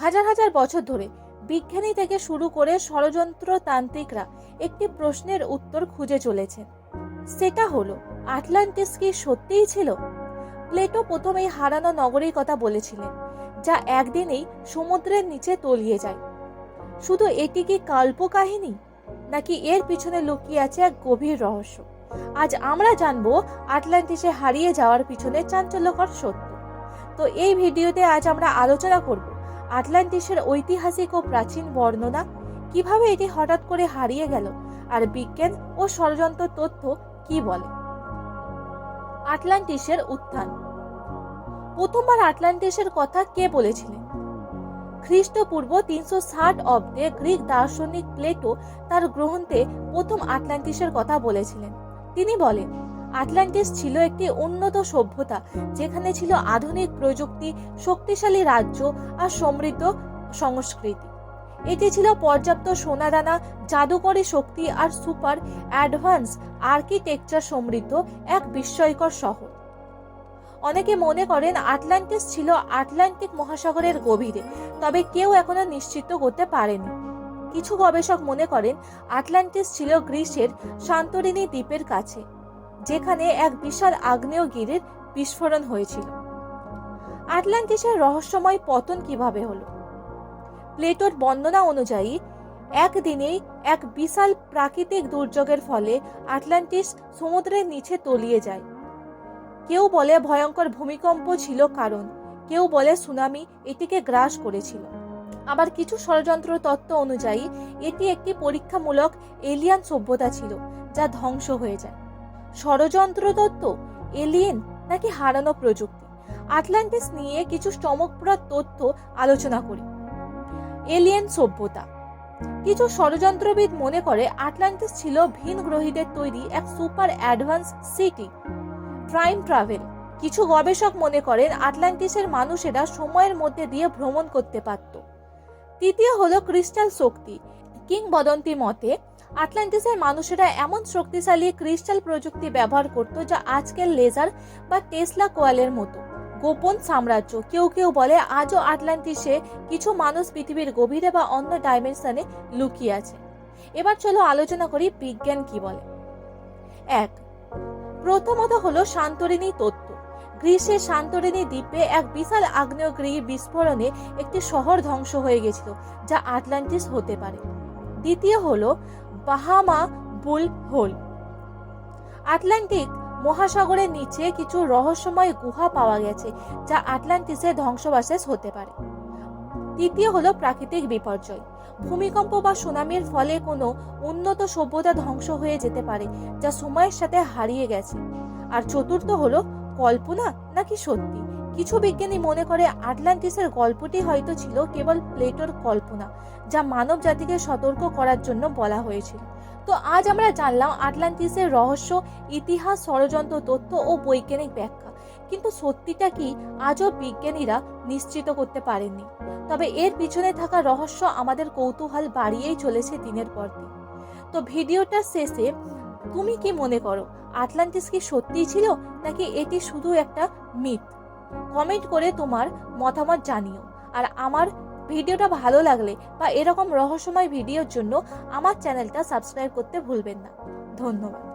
হাজার হাজার বছর ধরে বিজ্ঞানী থেকে শুরু করে ষড়যন্ত্র তান্ত্রিকরা একটি প্রশ্নের উত্তর খুঁজে চলেছেন। সেটা হলো, আটলান্টিস কি সত্যিই ছিল? প্লেটো প্রথম এই হারানো নগরীর কথা বলেছিলেন, যা একদিনেই সমুদ্রের নিচে তলিয়ে যায়। শুধু এটি কি কাল্পকাহিনী? নাকি এর পিছনে লুকিয়ে আছে এক গভীর রহস্য? আজ আমরা জানব আটলান্টিসে হারিয়ে যাওয়ার পিছনে চাঞ্চল্যকর সত্য। তো এই ভিডিওতে আজ আমরা আলোচনা করব আটলান্টিসের ঐতিহাসিক ও প্রাচীন বর্ণনা, কীভাবে এটি হঠাৎ করে হারিয়ে গেল, আর বিজ্ঞান ও ষড়যন্ত্র তথ্য কি বলে? আটলান্টিসের উত্থান। প্রথমবার আটলান্টিসের কথা কে বলেছিলেন? খ্রিস্টপূর্ব তিনশো ষাট অব্দে গ্রিক দার্শনিক প্লেটো তার গ্রন্থে প্রথম আটলান্টিসের কথা বলেছিলেন। তিনি বলেন আটলান্টিস ছিল একটি উন্নত সভ্যতা, যেখানে ছিল আধুনিক প্রযুক্তি, শক্তিশালী রাজ্য আর সমৃদ্ধ সংস্কৃতি। এটি ছিল পর্যাপ্ত সোনাদানা, জাদুকরী শক্তি আর সুপার অ্যাডভান্স আর্কিটেকচার সমৃদ্ধ এক বিস্ময়কর শহর। অনেকে মনে করেন আটলান্টিস ছিল আটলান্টিক মহাসাগরের গভীরে, তবে কেউ এখনও নিশ্চিত করতে পারেনি। কিছু গবেষক মনে করেন আটলান্টিস ছিল গ্রিসের সান্তরিনী দ্বীপের কাছে। যেখানে এক বিশাল আগ্নেয়গিরির বিস্ফোরণ হয়েছিল। আটলান্টিসের রহস্যময় পতন কীভাবে হলো? প্লেটোর বর্ণনা অনুযায়ী, একদিনেই এক বিশাল প্রাকৃতিক দুর্যোগের ফলে আটলান্টিস সমুদ্রের নিচে তলিয়ে যায়। কেউ বলে ভয়ঙ্কর ভূমিকম্প ছিল কারণ, কেউ বলে সুনামি এটিকে গ্রাস করেছিল। আবার কিছু ষড়যন্ত্র তত্ত্ব অনুযায়ী, এটি একটি পরীক্ষামূলক এলিয়ান সভ্যতা ছিল, যা ধ্বংস হয়ে যায়। ষড়যন্ত্র তত্ত্ব এলিয়েন নাকি হারানো প্রযুক্তি? আটলান্টিস নিয়ে কিছু চমকপ্রদ তথ্য আলোচনা করি। এলিয়েন সভ্যতা। কিছু ষড়যন্ত্রবিদ মনে করে আটলান্টিস ছিল ভিন গ্রহীদের তৈরি এক super advance city. Time travel. কিছু গবেষক মনে করেন আটলান্টিসের মানুষেরা সময়ের মধ্যে দিয়ে ভ্রমণ করতে পারত। তৃতীয় হলো ক্রিস্টাল শক্তি। কিংবদন্তি মতে, আটলান্টিসের মানুষেরা এমন শক্তিশালী ক্রিস্টাল প্রযুক্তি ব্যবহার করত যা আজকের লেজার বা টেসলা কোয়ালের মতো। গোপন সাম্রাজ্য কেউ কেউ বলে আজও আটলান্টিসে কিছু মানুষ পৃথিবীর গভীরে বা অন্য ডাইমেনশনে লুকিয়ে আছে। এবার চলো আলোচনা করি বিজ্ঞান কি বলে। এক, প্রথমত হলো সান্তরিনী তত্ত্ব। গ্রীষ্মের সান্তরিনী দ্বীপে এক বিশাল আগ্নেয়গিরি বিস্ফোরণে একটি শহর ধ্বংস হয়ে গেছিল, যা আটলান্টিস হতে পারে। দ্বিতীয় হল বাহামা বুল হোল আটলান্টিক মহাসাগরের নিচে কিছু রহস্যময় গুহা পাওয়া গেছে, যা আটলান্টিসের ধ্বংসবাশেষ হতে পারে। তৃতীয় হলো প্রাকৃতিক বিপর্যয়। ভূমিকম্প বা সুনামির ফলে কোনো উন্নত সভ্যতা ধ্বংস হয়ে যেতে পারে, যা সময়ের সাথে হারিয়ে গেছে। আর চতুর্থ হলো কল্পনা নাকি সত্যি? কিছু বিজ্ঞানী মনে করে আটলান্টিসের গল্পটি হয়তো ছিল কেবল প্লেটোর কল্পনা, যা মানব জাতিকে সতর্ক করার জন্য বলা হয়েছিল। তো আজ আমরা জানলাম আটলান্টিসের রহস্য, ইতিহাস, ষড়যন্ত্র, তথ্য ও বৈজ্ঞানিক ব্যাখ্যা। কিন্তু সত্যিটা কি আজও বিজ্ঞানীরা নিশ্চিত করতে পারেননি? তবে এর পিছনে থাকা রহস্য আমাদের কৌতূহল বাড়িয়েই চলেছে দিনের পর দিন। তো ভিডিওটার শেষে তুমি কি মনে করো আটলান্টিস কি সত্যিই ছিল, নাকি এটি শুধু একটা মিথ? কমেন্ট করে তোমার মতামত জানিও। আর আমার ভিডিওটা ভালো লাগলে বা এরকম রহস্যময় ভিডিওর জন্য আমার চ্যানেলটা সাবস্ক্রাইব করতে ভুলবেন না। ধন্যবাদ।